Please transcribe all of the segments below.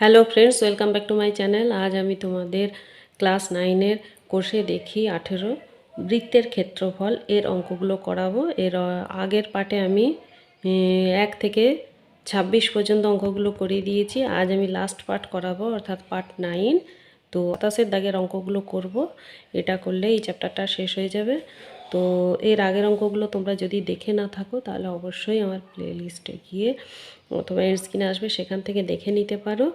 Hello friends welcome back to my channel আজ আমি তোমাদের ক্লাস নাইনের কোর্সে দেখি আঠেরো বৃত্তের ক্ষেত্রফল। এর অঙ্কগুলো করাবো। এর আগের পার্টে আমি এক থেকে ছাব্বিশ পর্যন্ত অঙ্কগুলো করিয়ে দিয়েছি। আজ আমি লাস্ট পার্ট করাবো, অর্থাৎ পার্ট নাইন তো হতাশের দাগের অঙ্কগুলো করব। এটা করলে এই চ্যাপ্টারটা শেষ হয়ে যাবে। তো এর আগের অঙ্কগুলো তোমরা যদি দেখে না থাকো, তাহলে অবশ্যই আমার প্লে লিস্টে গিয়ে অথবা এর স্ক্রিনে আসবে সেখান থেকে দেখে নিতে পারো।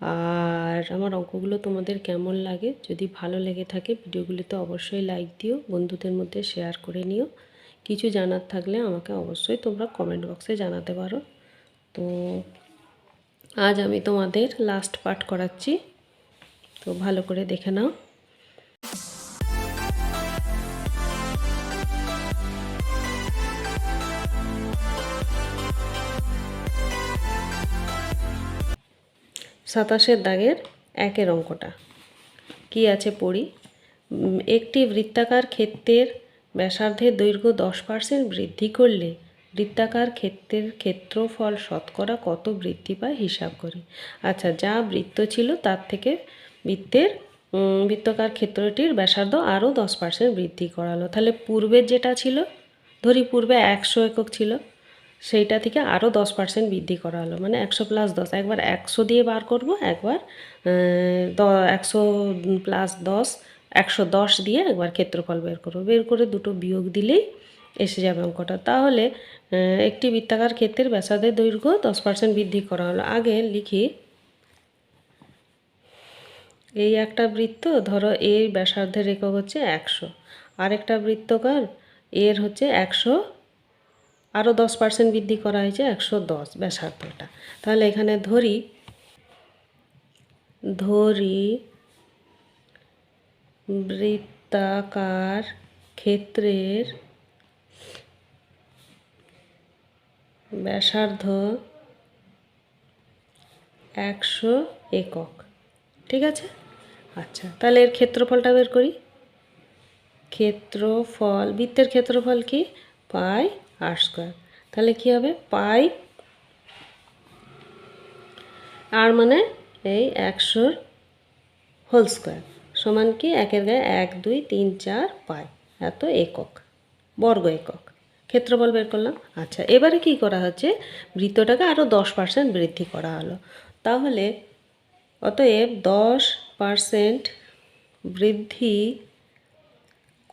আর আমার অঙ্কগুলো তোমাদের কেমন লাগে? যদি ভালো লেগে থাকে, ভিডিওগুলিতে অবশ্যই লাইক দিও, বন্ধুদের মধ্যে শেয়ার করে নিও। কিছু জানার থাকলে আমাকে অবশ্যই তোমরা কমেন্ট বক্সে জানাতে পারো। তো আজ আমি তোমাদের লাস্ট পার্ট করাচ্ছি। তো ভালো করে দেখে নাও। সাতাশের দাগের একের অঙ্কটা। কি আছে পড়ি? একটি বৃত্তাকার ক্ষেত্রের ব্যাসার্ধের দৈর্ঘ্য দশ পার্সেন্ট বৃদ্ধি করলে বৃত্তাকার ক্ষেত্রের ক্ষেত্রফল শতকরা কত বৃদ্ধি পায় হিসাব করে। আচ্ছা যা বৃত্ত ছিল তার থেকে বৃত্তের বৃত্তাকার ক্ষেত্রটির ব্যাসার্ধ আরও দশ পার্সেন্ট বৃদ্ধি করালো। তাহলে পূর্বের যেটা ছিল, ধরি পূর্বে একশো একক ছিল সেইটা থেকে আরও দশ পার্সেন্ট বৃদ্ধি করা হলো মানে একশো প্লাস দশ। একবার একশো দিয়ে বার করব, একবার একশো প্লাস দশ, একশো দশ দিয়ে একবার ক্ষেত্রফল বের করব। বের করে দুটো বিয়োগ দিলেই এসে যাবে অঙ্কটা। তাহলে একটি বৃত্তাকার ক্ষেত্রের ব্যাসার্ধের দৈর্ঘ্য দশ পার্সেন্ট বৃদ্ধি করা হলো। আগে লিখি, এই একটা বৃত্ত, ধরো এই ব্যাসার্ধের একক হচ্ছে একশো। আরেকটা বৃত্তকার, এর হচ্ছে একশো আরও দশ পার্সেন্ট বৃদ্ধি করা হয়েছে, একশো দশ ব্যাসার্ধটা তাহলে এখানে ধরি ধরি বৃত্তাকার ক্ষেত্রের ব্যাসার্ধ একশো একক। ঠিক আছে? আচ্ছা তাহলে এর ক্ষেত্রফলটা বের করি। ক্ষেত্রফল, বৃত্তের ক্ষেত্রফল কি? পাই আর স্কোয়ার তাহলে কি হবে? পাই আর মানে এই একশোর হোল স্কোয়ার সমান কি? একের গায়ে এক, দুই, তিন, চার, পাই। এত একক, বর্গ একক। ক্ষেত্রফল বের করলাম। আচ্ছা এবারে কি করা হচ্ছে? বৃত্তটাকে আরও দশ পার্সেন্ট বৃদ্ধি করা হলো। তাহলে অতএব দশ পার্সেন্ট বৃদ্ধি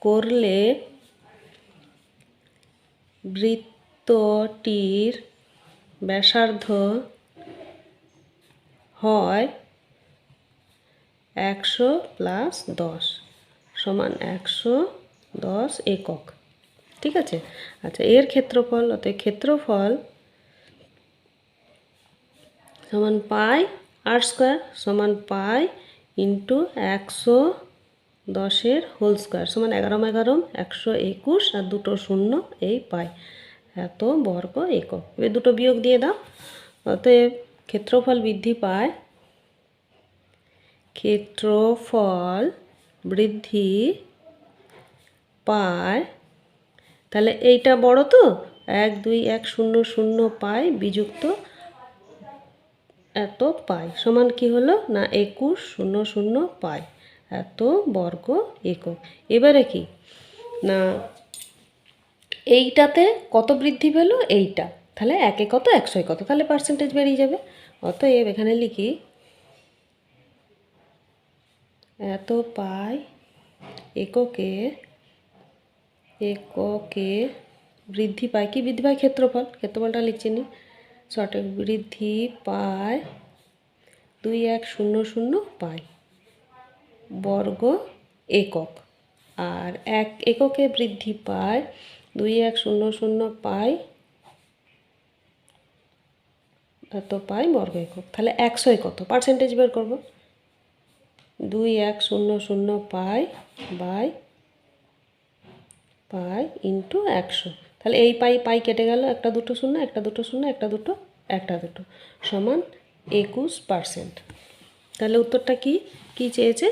করলে বৃত্তটির ব্যাসার্ধ হয় একশো প্লাস দশ সমান একশো দশ একক। ঠিক আছে? আচ্ছা এর ক্ষেত্রফল, অতএব ক্ষেত্রফল সমান পাই আর স্কোয়ার সমান পাই ইন্টু একশো দশের হোল স্কোয়ার, সমান এগারো এগারো, একশো একুশ, আর দুটো শূন্য এই পাই। এত বর্গ একক। এবার দুটো বিয়োগ দিয়ে দাও। অতএব ক্ষেত্রফল বৃদ্ধি পায়। ক্ষেত্রফল বৃদ্ধি পায়। তাহলে এইটা বড় তো? এক, দুই, এক, শূন্য শূন্য পাই বিযুক্ত এত পাই। সমান কি হলো? না, একুশ, শূন্য শূন্য পাই। এত বর্গ একক। এবারে কি? না, এইটাতে কত বৃদ্ধি পেল? এইটা। তাহলে একে কত? একশোয় কত তাহলে পার্সেন্টেজ বেরিয়ে যাবে। অতএব এখানে লিখি, এত পাই এককে এককে বৃদ্ধি পায় কি? বৃদ্ধি পায় ক্ষেত্রফল। ক্ষেত্রফলটা লিখছি নি। সঠিক বৃদ্ধি পায় দুই এক শূন্য শূন্য পাই। বর্গ একক। আর এক এককে বৃদ্ধি পায় দুই এক শূন্য শূন্য পাই এত পাই বর্গ একক। তাহলে একশোয় কত পার্সেন্টেজ বের করব। দুই এক শূন্য শূন্য পাই বাই পাই ইন্টু একশো। তাহলে এই পাই পাই কেটে গেল, একটা দুটো শূন্য, একটা দুটো শূন্য, একটা দুটো একটা দুটো সমান একুশ পার্সেন্ট তাহলে উত্তরটা কি? কি চেয়েছে?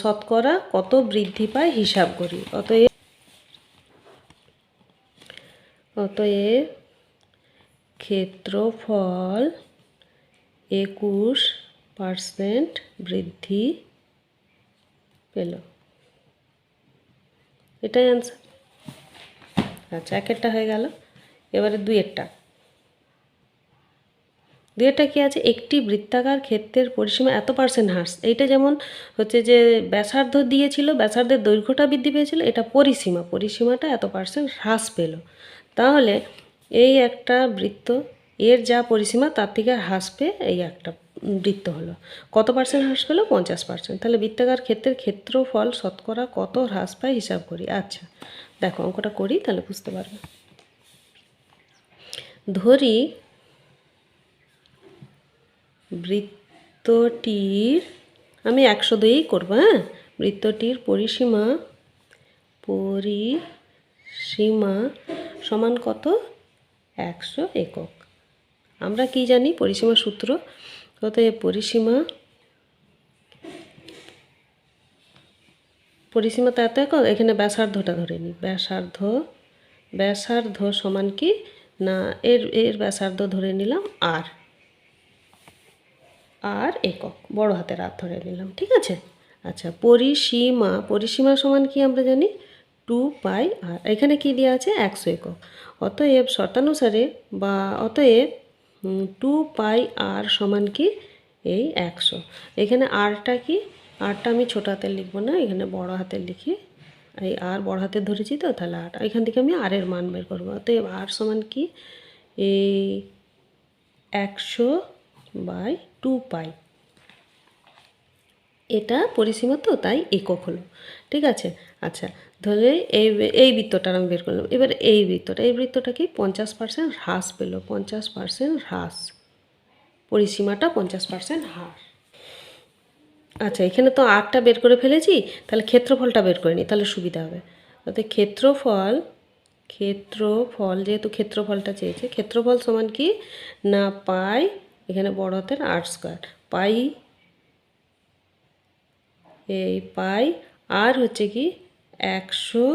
শতকরা কত বৃদ্ধি পায় হিসাব করি। অতএব অতএব ক্ষেত্রফল একুশ পার্সেন্ট বৃদ্ধি পেল। এটাই অ্যান্সার আচ্ছা একেরটা হয়ে গেল। এবারে দুইয়েরটা। দুইয়েরটা কি আছে? একটি বৃত্তাকার ক্ষেত্রের পরিসীমা এত পার্সেন্ট হ্রাস। এইটা যেমন হচ্ছে যে ব্যাসার্ধ দিয়েছিল, ব্যাসার্ধের দৈর্ঘ্যটা বৃদ্ধি পেয়েছিল, এটা পরিসীমা, পরিসীমাটা এত পার্সেন্ট হ্রাস পেল। তাহলে এই একটা বৃত্ত, এর যা পরিসীমা তার থেকে হ্রাস পেয়ে এই একটা বৃত্ত হলো। কত পার্সেন্ট হ্রাস পেল? পঞ্চাশ পার্সেন্ট তাহলে বৃত্তাকার ক্ষেত্রের ক্ষেত্রফল শতকরা কত হ্রাস পায়? হিসাব করি। আচ্ছা দেখো অঙ্কটা করি, তাহলে বুঝতে পারবে। ধরি বৃত্তটির, আমি একশো দিয়েই করব হ্যাঁ? বৃত্তটির পরিসীমা পরিসীমা সমান কত? একশো একক। আমরা কি জানি পরিসীমা সূত্র? অতএব পরিসীমা পরিসীমা তো এত একক, এখানে ব্যাসার্ধটা ধরে নিই। ব্যাসার্ধ ব্যাসার্ধ সমান কি? না, এর এর ব্যাসার্ধ ধরে নিলাম আর। আর একক। বড় হাতের আর ধরে নিলাম, ঠিক আছে? আচ্ছা পরিসীমা পরিসীমা সমান কি আমরা জানি? টু পাই আর, এখানে কি দেওয়া আছে? একশো একক। অতএব শর্তানুসারে বা অতএব টু পাই আর সমান কি? এই একশো এখানে আরটা কি? আরটা আমি ছোটো হাতের লিখব না, এখানে বড় হাতের লিখি। এই আর বড় হাতের ধরেছি তো, তাহলে আট। এখান থেকে আমি আরের মান বের করব। অতএব আর সমান কি? এই একশো বাই টু পাই। এটা পরিসীমা তো, তাই একক হলো। ঠিক আছে? আচ্ছা ধরে এই এই বৃত্তটা আমি বের করলাম। এবার এই বৃত্তটা এই বৃত্তটা কি পঞ্চাশ পার্সেন্ট হ্রাস পেল, পঞ্চাশ পার্সেন্ট হ্রাস। পরিসীমাটা পঞ্চাশ পার্সেন্ট হ্রাস। আচ্ছা এখানে তো আটটা বের করে ফেলেছি, তাহলে ক্ষেত্রফলটা বের করে নিই তাহলে সুবিধা হবে। অর্থাৎ ক্ষেত্রফল ক্ষেত্রফল, যেহেতু ক্ষেত্রফলটা চেয়েছে, ক্ষেত্রফল সমান কি? না পাই এখানে বড় হাতের আট স্কোয়ার পাই, এই পাই আর হচ্ছে কি একশো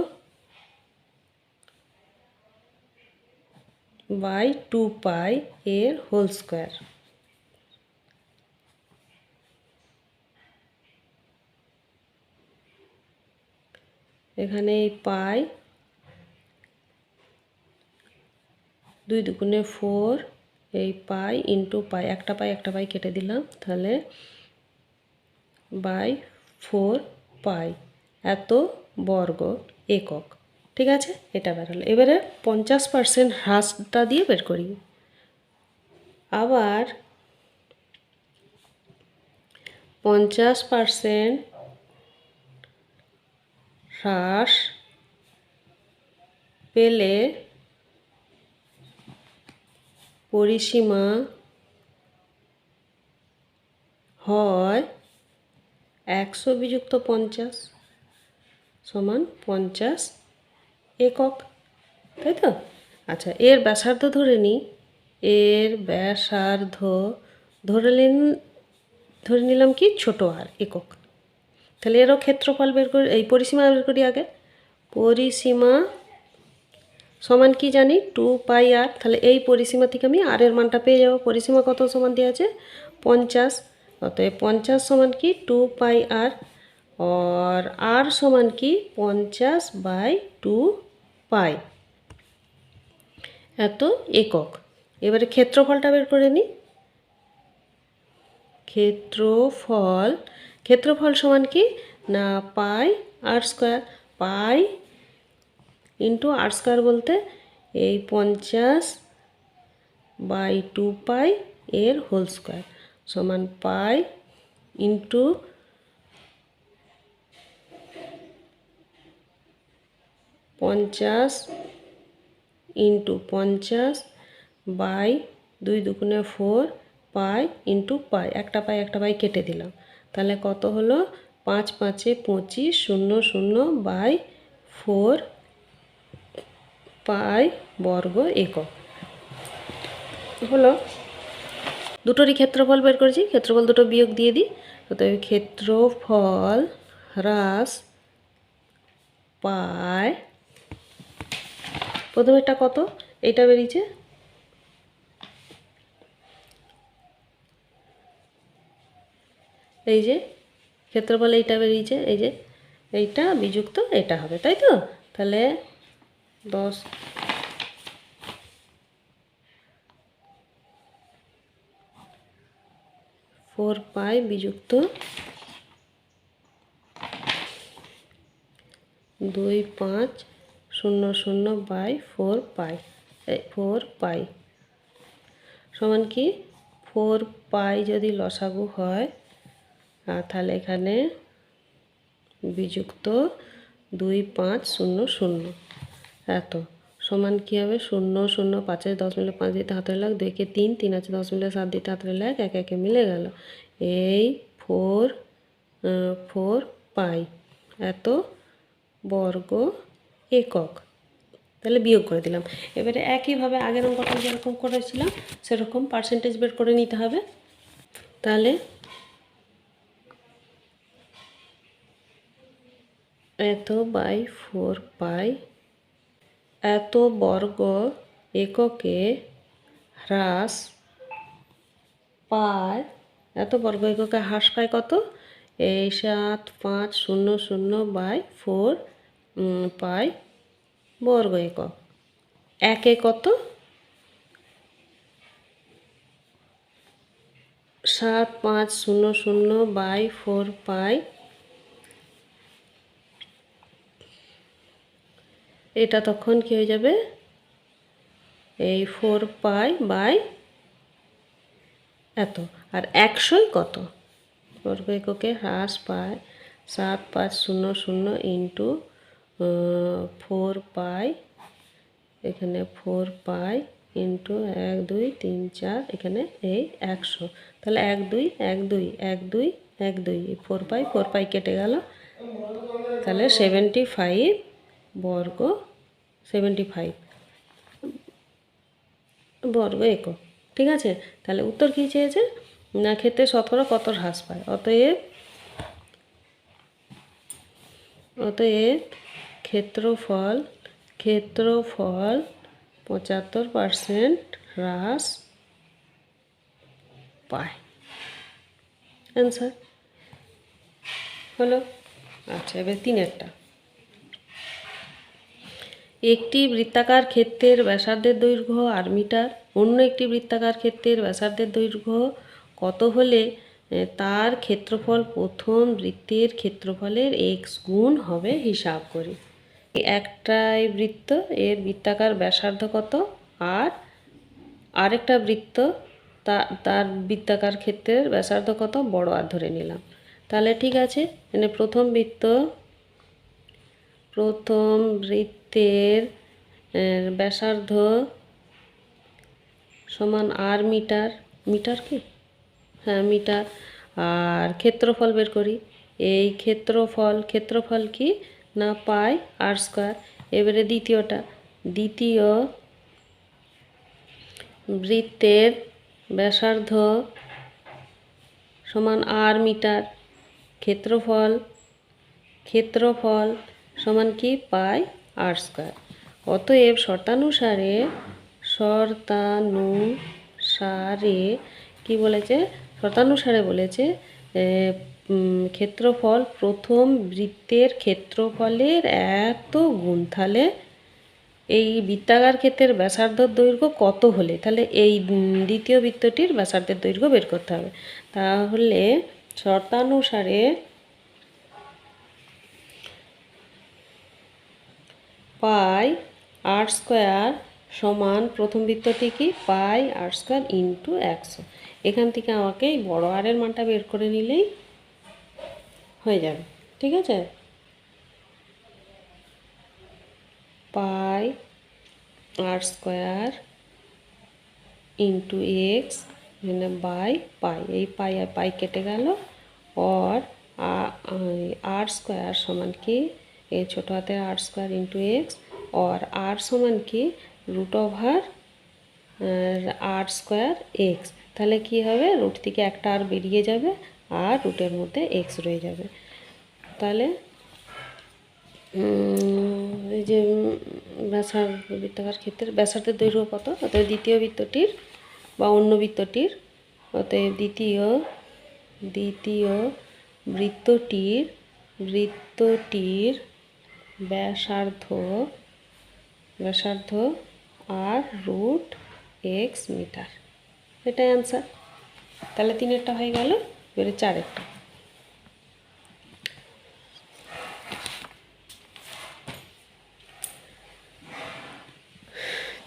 বাই টু পাই এর হোল স্কোয়ার। এখানে পাই, দুই দুগুণে ফোর এই পাই ইন্টু পাই, একটা পাই একটা পাই কেটে দিলাম। তাহলে বাই ফোর পাই, এত বর্গ একক। ঠিক আছে? এটা বেরোলো এবারে পঞ্চাশ পার্সেন্ট হ্রাসটা দিয়ে বের করি। আবার পঞ্চাশ পার্সেন্ট হ্রাস পেলে পরিসীমা হয় একশো বিযুক্ত পঞ্চাশ সমান পঞ্চাশ একক, তাই তো? আচ্ছা এর ব্যাসার্ধ ধরে নিই। এর ব্যাসার্ধ ধরে নিন, ধরে নিলাম কি? ছোট আর একক। তাহলে এরও ক্ষেত্রফল বের করি, এই পরিসীমা বের করি আগে। পরিসীমা সমান কি জানি? টু পাই আর তাহলে এই পরিসীমা থেকে আমি আর এর মানটা পেয়ে যাব। পরিসীমা কত সমান দেওয়া আছে? পঞ্চাশ। অতএব পঞ্চাশ সমান কি? টু পাই আর আর আর সমান কি? পঞ্চাশ বাই টু পাই। এত একক। এবারে ক্ষেত্রফলটা বের করে নিই ক্ষেত্রফল। ক্ষেত্রফল সমান কি? না, pi r square pi into r square বলতে এই পঞ্চাশ বাই টু পাই এর হোল স্কোয়ার সমান পাই ইন্টু পঞ্চাশ ইন্টু পঞ্চাশ বাই দুই দুগুণে ফোর পাই ইন্টু পাই একটা পাই একটা পাই কেটে দিলাম। তাহলে কত হলো? পাঁচ পাঁচে পঁচিশ, শূন্য শূন্য বাই ফোর পাই বর্গ একক। হলো, দুটোরই ক্ষেত্রফল বের করেছি, ক্ষেত্রফল দুটো বিয়োগ দিয়ে দিই, অতএব ক্ষেত্রফল হ্রাস পায় প্রথমেরটা কত? এইটা বেরিয়েছে। এই যে, ক্ষেত্রফল এইটা বেরিয়েছে, এই যে, এইটা বিযুক্ত, এটা হবে, তাই তো? তাহলে দশ ফোর পাই বিযুক্ত। দুই, পাঁচ, শূন্য শূন্য, by four pi four pi সমান কি? ফোর পাই যদি লসাগু হয় তাহলে এখানে বিযুক্ত দুই, পাঁচ, শূন্য শূন্য। এত সমান কী হবে? শূন্য শূন্য, পাঁচে দশ মিলে পাঁচ দিতে হাতের লাগ দুইকে তিন তিন আছে, দশ মিলে সাত দিতে হাতের লাগ, এক, একে মিলে গেল। এই ফোর ফোর পাই। এত বর্গ একক। তাহলে বিয়োগ করে দিলাম। এবারে একইভাবে আগের অঙ্কটা যেরকম করেছিলাম, সেরকম পার্সেন্টেজ বের করে নিতে হবে। তাহলে এত বাই ফোর পাই এত বর্গ এককে হ্রাস পায়, এত বর্গ এককে হ্রাস পায় কত? এই সাত, পাঁচ, শূন্য শূন্য বাই ফোর পাই বর্গ একক। একে কত? সাত, পাঁচ, শূন্য শূন্য বাই ফোর পাই এটা তখন কী হয়ে যাবে? এই ফোর পাই বাই এত। আর একশোই কত? বর্গ হ্রাস পায় সাত পাঁচ শূন্য শূন্য ইন্টু ফোর পাই এখানে ফোর পাই ইন্টু এক, দুই, তিন, চার, এখানে এই একশো। তাহলে এক, দুই এক দুই এক দুই এক, দুই ফোর পাই ফোর পাই কেটে গেল। তাহলে সেভেন্টি ফাইভ বর্গ সেভেন্টি ফাইভ বর্গ একক। ঠিক আছে? তাহলে উত্তর কী চেয়েছে? না, ক্ষেত্রে শতকরা কত হ্রাস পায়? অতএব অতএব ক্ষেত্রফল ক্ষেত্রফল পঁচাত্তর পারসেন্ট হ্রাস পায়। অ্যান্সার হলো? আচ্ছা এবার তিনেরটা। একটি বৃত্তাকার ক্ষেত্রের ব্যাসার্ধের দৈর্ঘ্য আর মিটার, অন্য একটি বৃত্তাকার ক্ষেত্রের ব্যাসার্ধের দৈর্ঘ্য কত হলে তার ক্ষেত্রফল প্রথম বৃত্তের ক্ষেত্রফলের এক্স গুণ হবে হিসাব করি। একটাই বৃত্ত, এর বৃত্তাকার ব্যাসার্ধ কত? আর আরেকটা বৃত্ত তার বৃত্তাকার ক্ষেত্রের ব্যাসার্ধ কত? বড়, আর ধরে নিলাম। তাহলে ঠিক আছে? মানে প্রথম বৃত্ত প্রথম বৃত্তের ব্যাসার্ধ সমান আর মিটার। মিটার কি? হ্যাঁ মিটার। আর ক্ষেত্রফল বের করি। এই ক্ষেত্রফল ক্ষেত্রফল কি? না, পাই আর স্কোয়ার এবারে দ্বিতীয়টা। দ্বিতীয় বৃত্তের ব্যাসার্ধ সমান আর মিটার। ক্ষেত্রফল ক্ষেত্রফল সমান কি? পাই আর স্কোয়ার অতএব শর্তানুসারে শর্তানুসারে কি বলেছে? শর্তানুসারে বলেছে ক্ষেত্রফল প্রথম বৃত্তের ক্ষেত্রফলের এত গুণ তাহলে এই বৃত্তাকার ক্ষেত্রের ব্যাসার্ধ দৈর্ঘ্য কত হলে? তাহলে এই দ্বিতীয় বৃত্তটির ব্যাসার্ধের দৈর্ঘ্য বের করতে হবে। তাহলে শর্তানুসারে পাই আর স্কোয়ার সমান প্রথম বৃত্তটি কি? পাই আর স্কোয়ার ইন্টু একশো এখান থেকে আমাকে এই বড় আরের মানটা বের করে নিলেই হয়ে যাবে। ঠিক আছে? Pi r square into x এখানে বাই, পাই। এই পাই আর পাই কেটে গেল। অর আর স্কোয়ার সমান কি? এই ছোটো হাতের r square into x or r সমান কি? Root over r square x তাহলে কি হবে? রুট থেকে একটা আর বেরিয়ে যাবে, আর রুটের মধ্যে এক্স রয়ে যাবে। তাহলে এই যে ব্যাসার বৃত্তাকার ক্ষেত্রে ব্যাসার্ধের দৈর্ঘ্য কত? অতএব দ্বিতীয় বৃত্তটির বা অন্য বৃত্তটির, অতএব দ্বিতীয় দ্বিতীয় বৃত্তটির বৃত্তটির ব্যাসার্ধ ব্যাসার্ধ আর রুট এক্স মিটার। এটাই অ্যান্সার তাহলে তিনেরটা হয়ে গেল, এবারে চারেরটা।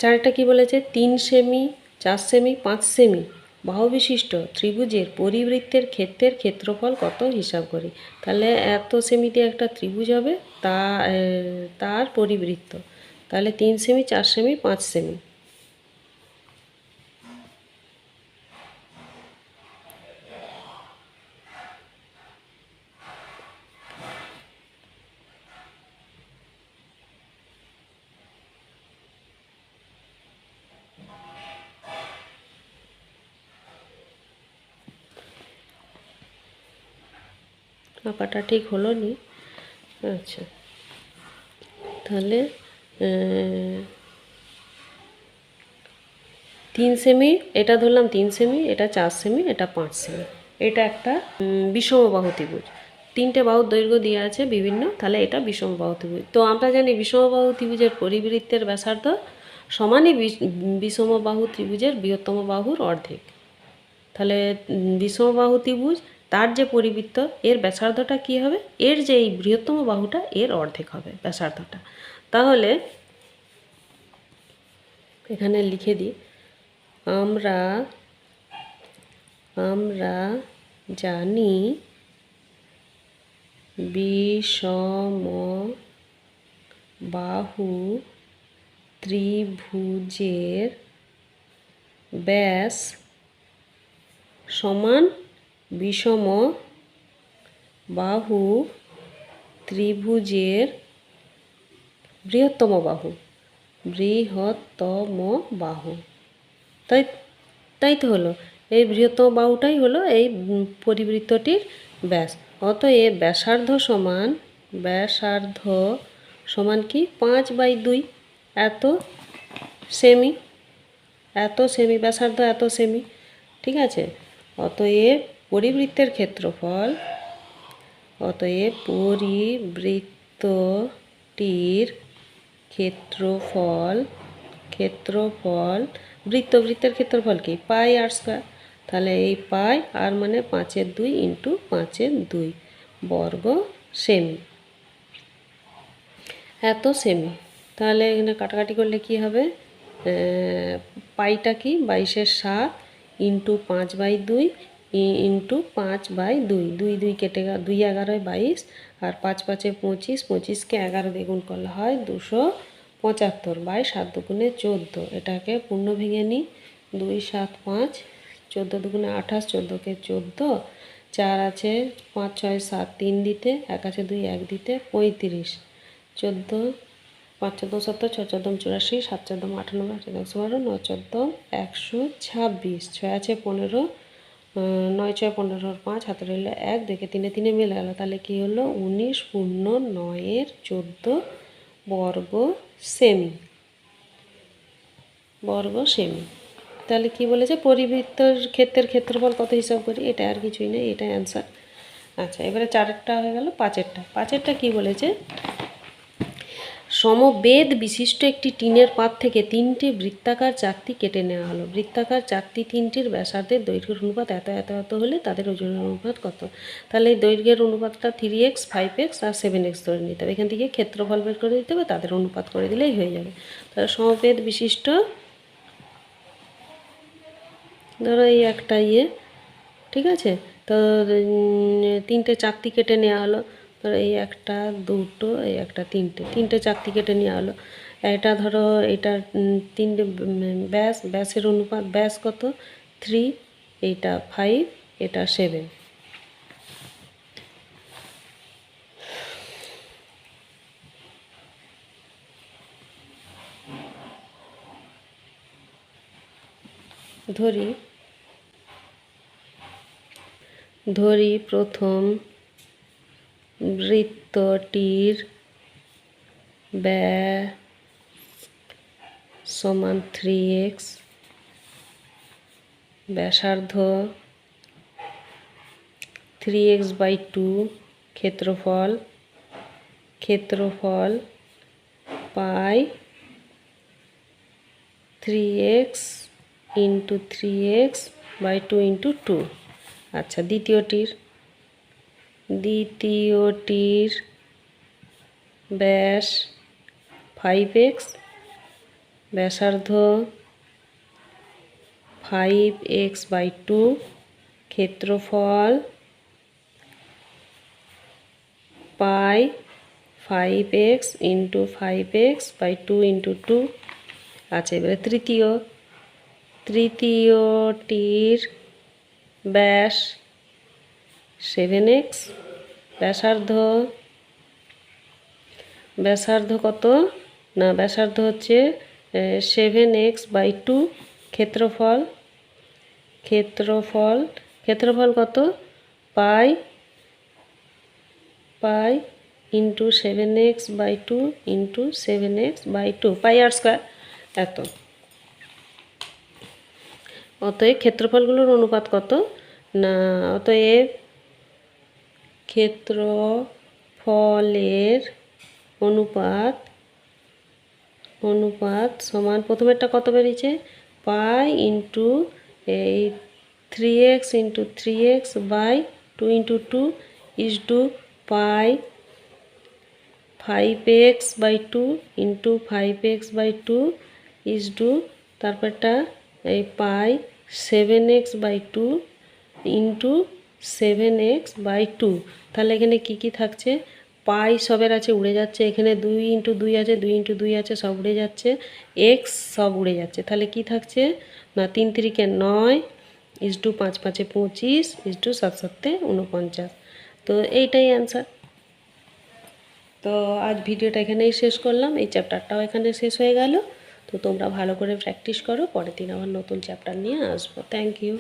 চারটা কি বলেছে? তিন সেমি চার সেমি পাঁচ সেমি বাহু বিশিষ্ট ত্রিভুজের পরিবৃত্তের ক্ষেত্রের ক্ষেত্রফল কত হিসাব করি? তাহলে এত সেমিতে একটা ত্রিভুজ হবে, তা তার পরিবৃত্ত। তাহলে তিন সেমি চার সেমি পাঁচ সেমি আঁকাটা ঠিক হলো নি। আচ্ছা। তাহলে তিন সেমি এটা ধরলাম তিন সেমি এটা চার সেমি এটা পাঁচ সেমি এটা একটা বিষমবাহু ত্রিভুজ। তিনটে বাহুর দৈর্ঘ্য দিয়ে আছে বিভিন্ন, তাহলে এটা বিষমবাহু ত্রিভুজ। তো আমরা জানি বিষমবাহু ত্রিভুজের পরিবৃত্তের ব্যাসার্ধ সমানই বিষ- বিষমবাহু ত্রিভুজের বৃহত্তম বাহুর অর্ধেক। তাহলে বিষমবাহু ত্রিভুজ তার যে পরিবৃত্ত, এর ব্যাসার্ধটা কী হবে? এর যে এই বৃহত্তম বাহুটা, এর অর্ধেক হবে ব্যাসার্ধটা। তাহলে এখানে লিখে দিই, আমরা আমরা জানি বিষম বাহু ত্রিভুজের ব্যাস সমান বিষম বাহু ত্রিভুজের বৃহত্তম বাহু। বৃহত্তম বাহু। তাই তাই তো হলো। এই বৃহত্তম বাহুটাই হলো এই পরিবৃত্তটির ব্যাস। অতএব ব্যাসার্ধ সমান ব্যাসার্ধ সমান কি? পাঁচ বাই দুই। এত সেমি। এত সেমি ব্যাসার্ধ, এত সেমি। ঠিক আছে? অতএব পরিবৃত্তের ক্ষেত্রফল অতএব পরিবৃত্তটির ক্ষেত্রফল ক্ষেত্রফল বৃত্ত বৃত্তের ক্ষেত্রফল কি? Pi r square. তাহলে এই পাই আর মানে পাঁচের দুই ইন্টু পাঁচের দুই বর্গ সেমি। এত সেমি। তাহলে এখানে কাটাকাটি করলে কি হবে? পাইটা কি? বাইশের সাত ইন্টু পাঁচ বাই দুই ইন্টু পাঁচ বাই দুই। দুই দুই কেটে দুই এগারোয় বাইশ আর পাঁচ পাঁচে পঁচিশ, পঁচিশকে এগারো দ্বিগুণ করলে হয় দুশো পঁচাত্তর বাই সাত দুগুণে চোদ্দ। এটাকে পূর্ণ ভেঙে নিই। দুই, সাত, পাঁচ, চোদ্দ দুগুণে আঠাশ, চোদ্দোকে চোদ্দ। চার আছে পাঁচ, ছয়, সাত, তিন দিতে। এক আছে দুই, এক দিতে পঁয়ত্রিশ। চোদ্দ, পাঁচ, চোদ্দ, সত্তর ছ চোদ্দম চুরাশি, সাত চোদ্দম আটানব্বই আট চোদ্দ বারো নয়, চোদ্দ, একশো ছাব্বিশ। ছয় আছে পনেরো নয় ছয় পনেরোর পাঁচ হাতে রইল এক, দেখে তিনে তিনে মিলে গেল। তাহলে কি হলো? উনিশ পূর্ণ নয়ের চোদ্দ বর্গ সেমি। বর্গ সেমি। তাহলে কি বলেছে? পরিবৃত্তর ক্ষেত্রের ক্ষেত্রফল কত হিসাব করি? এটা আর কিছুই নেই, এটা অ্যান্সার আচ্ছা এবারে চারেরটা হয়ে গেল, পাঁচেরটা। পাঁচেরটা কি বলেছে? সমবেদ বিশিষ্ট একটি টিনের পাত থেকে তিনটি বৃত্তাকার চাকতি কেটে নেওয়া হলো। বৃত্তাকার চাকতি তিনটির ব্যাসার্ধের দৈর্ঘ্যের অনুপাত এত এত এত হলে তাদের ওজনের অনুপাত কত? তাহলে এই দৈর্ঘ্যের অনুপাতটা থ্রি এক্স ফাইভ এক্স আর সেভেন এক্স ধরে নিতে হবে। এখান থেকে ক্ষেত্রফল বের করে দিতে হবে, তাদের অনুপাত করে দিলেই হয়ে যাবে। তাহলে সমবেদ বিশিষ্ট, ধরো এই একটা ইয়ে ঠিক আছে? তো তিনটে চাকতি কেটে নেওয়া হলো। ধরো এই একটা, দুটো, এই একটা, তিনটে। তিনটে চাকতি কেটে নেওয়া হলো। এটা ধরো এটা তিনটে ব্যাস, ব্যাসের অনুপাত, ব্যাস কত? থ্রি, এইটা ফাইভ, এটা সেভেন। ধরি ধরি প্রথম বৃত্তটির ব্যয় সমান থ্রি এক্স ব্যাসার্ধ থ্রি এক্স বাই টু ক্ষেত্রফল ক্ষেত্রফল pi three x into three x by two into two আচ্ছা দ্বিতীয়টির। দ্বিতীয়টির ব্যাস ফাইভ এক্স ব্যাসার্ধ ফাইভ এক্স বাই টু ক্ষেত্রফল pi five x into five x by two into two আছে এবারে তৃতীয়। তৃতীয়টির ব্যাস সেভেন এক্স, ব্যাসার্ধ ব্যাসার্ধ কত? না, ব্যাসার্ধ হচ্ছে সেভেন এক্স বাই টু ক্ষেত্রফল ক্ষেত্রফল ক্ষেত্রফল কত? Pi pi into seven x by two into seven x by two, pi r square, এত। অতএব ক্ষেত্রফলগুলোর অনুপাত কত? না, অতএব ক্ষেত্রফলের অনুপাত অনুপাত সমান, প্রথমেরটা কত বেরিয়েছে? পাই ইন্টু এই three x into three x by two into two is two pi five x by two into five x by two is two তারপরটা এই pi seven x by two into seven x by two তাহলে এখানে কী কী থাকছে? পাই সবের আছে, উড়ে যাচ্ছে। এখানে দুই ইন্টু দুই আছে, দুই ইন্টু দুই আছে, সব উড়ে যাচ্ছে। এক্স সব উড়ে যাচ্ছে। তাহলে কি থাকছে? না, তিন তিরিকে নয় ইস টু পাঁচ পাঁচে পঁচিশ ইস টু সাত সাতে উনপঞ্চাশ তো এইটাই অ্যান্সার তো আজ ভিডিওটা এখানেই শেষ করলাম। এই চ্যাপ্টারটাও এখানে শেষ হয়ে গেল। তো তোমরা ভালো করে প্র্যাকটিস করো। পরের দিন আবার নতুন চ্যাপ্টার নিয়ে আসব। Thank you